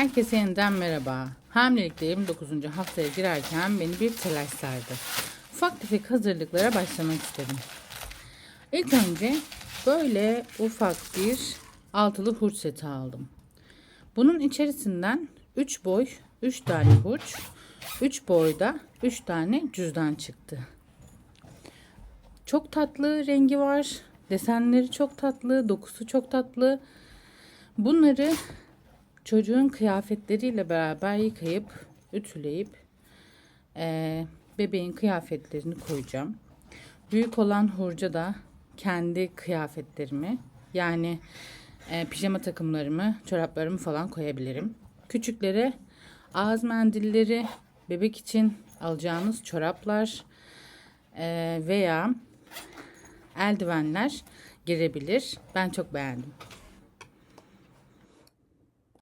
Herkese yeniden merhaba. Hamilelikte 29. haftaya girerken beni bir telaş sardı. Ufak tefek hazırlıklara başlamak istedim. İlk önce böyle ufak bir altılı hurç seti aldım. Bunun içerisinden 3 boy 3 tane hurç, 3 boyda 3 tane cüzdan çıktı. Çok tatlı rengi var. Desenleri çok tatlı, dokusu çok tatlı. Bunları çocuğun kıyafetleriyle beraber yıkayıp, ütüleyip eee, bebeğin kıyafetlerini koyacağım. Büyük olan hurca da kendi kıyafetlerimi yani eee, pijama takımlarımı, çoraplarımı falan koyabilirim. Küçüklere ağız mendilleri, bebek için alacağınız çoraplar eee, veya eldivenler girebilir. Ben çok beğendim.